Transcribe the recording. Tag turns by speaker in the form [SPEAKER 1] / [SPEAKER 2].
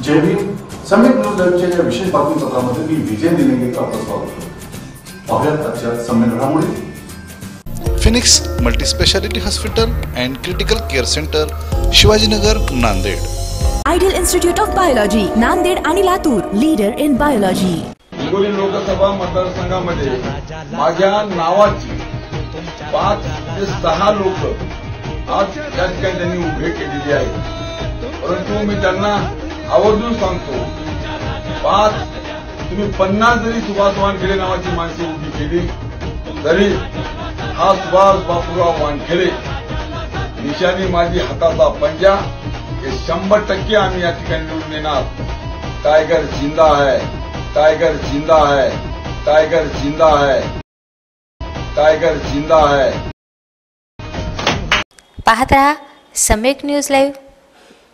[SPEAKER 1] सम्यक न्यूज लाईव्हच्या या विशेष बातमीपत्रामध्ये मी विजय निलंगेकर आपलं स्वागत करतो. पाहुयात आजच्या सम्यक घडामोडी
[SPEAKER 2] Phoenix multispeciality hospital and critical care centre Shivajinagar Nanded.
[SPEAKER 3] Ideal institute of biology Nanded आणि Latur leader in biology.
[SPEAKER 4] Hingoli Lok Sabha मतदारसंघामध्ये माझ्या नावाची पाच ते सहा लोक आज या ठिकाणी त्यांनी उभे केलेले आहेत. परंतु मी त्यांना आवर्जून सांगतो. पाच तुम्ही पन्नास जरी सुभाष वानखेडे नावाची माणसे उभी केली तरी हा सुभाष बापूराव वानखेडे निशाणी माझी हाताचा पंजा. हे शंभर टक्के आम्ही या ठिकाणी निवडून येणार टायगर जिंदा है टायगर जिंदा है टायगर जिंदा है टायगर जिंदा है
[SPEAKER 5] पाहत राहा सम्यक न्यूज लाईव्ह